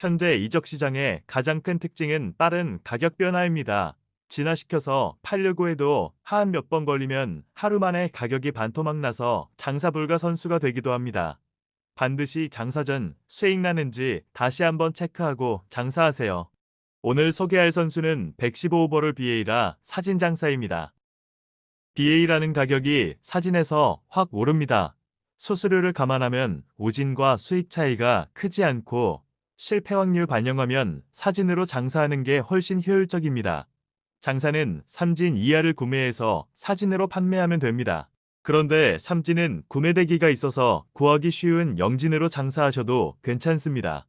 현재 이적 시장의 가장 큰 특징은 빠른 가격 변화입니다. 진화시켜서 팔려고 해도 한 몇 번 걸리면 하루 만에 가격이 반토막 나서 장사 불가 선수가 되기도 합니다. 반드시 장사 전 수익 나는지 다시 한번 체크하고 장사하세요. 오늘 소개할 선수는 115오버를 BA라 사진 장사입니다. BA라는 가격이 사진에서 확 오릅니다. 수수료를 감안하면 오진과 수익 차이가 크지 않고 실패 확률 반영하면 사진으로 장사하는 게 훨씬 효율적입니다. 장사는 삼진 이하를 구매해서 사진으로 판매하면 됩니다. 그런데 삼진은 구매대기가 있어서 구하기 쉬운 영진으로 장사하셔도 괜찮습니다.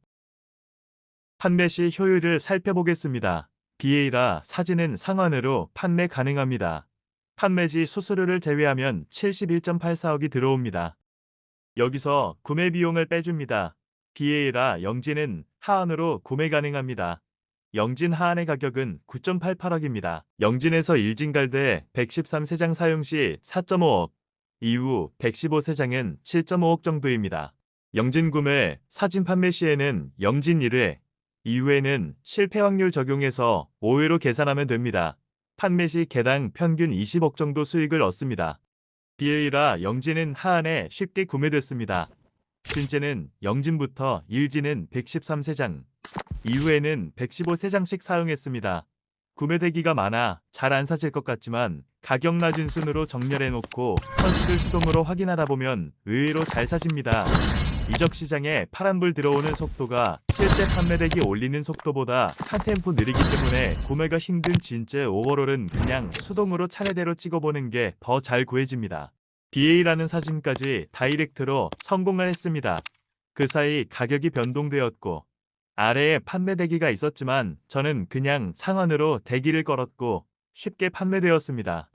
판매 시 효율을 살펴보겠습니다. BA라 사진은 상한으로 판매 가능합니다. 판매 시 수수료를 제외하면 71.84억이 들어옵니다. 여기서 구매 비용을 빼줍니다. BA라 영진은 하한으로 구매 가능합니다. 영진 하한의 가격은 9.88억입니다. 영진에서 일진갈대 113세장 사용 시 4.5억, 이후 115세장은 7.5억 정도입니다. 영진 구매, 사진 판매 시에는 영진 1회, 이후에는 실패 확률 적용해서 5회로 계산하면 됩니다. 판매 시 개당 평균 20억 정도 수익을 얻습니다. BA라 영진은 하한에 쉽게 구매됐습니다. 진재는 영진부터 일진은 113세장, 이후에는 115세장씩 사용했습니다. 구매대기가 많아 잘 안 사질 것 같지만 가격 낮은 순으로 정렬해 놓고 선수들 수동으로 확인하다 보면 의외로 잘 사집니다. 이적 시장에 파란불 들어오는 속도가 실제 판매대기 올리는 속도보다 한 템포 느리기 때문에 구매가 힘든 진짜 오버롤은 그냥 수동으로 차례대로 찍어보는 게 더 잘 구해집니다. BA라는 사진까지 다이렉트로 성공을 했습니다. 그 사이 가격이 변동되었고 아래에 판매 대기가 있었지만 저는 그냥 상한으로 대기를 걸었고 쉽게 판매되었습니다.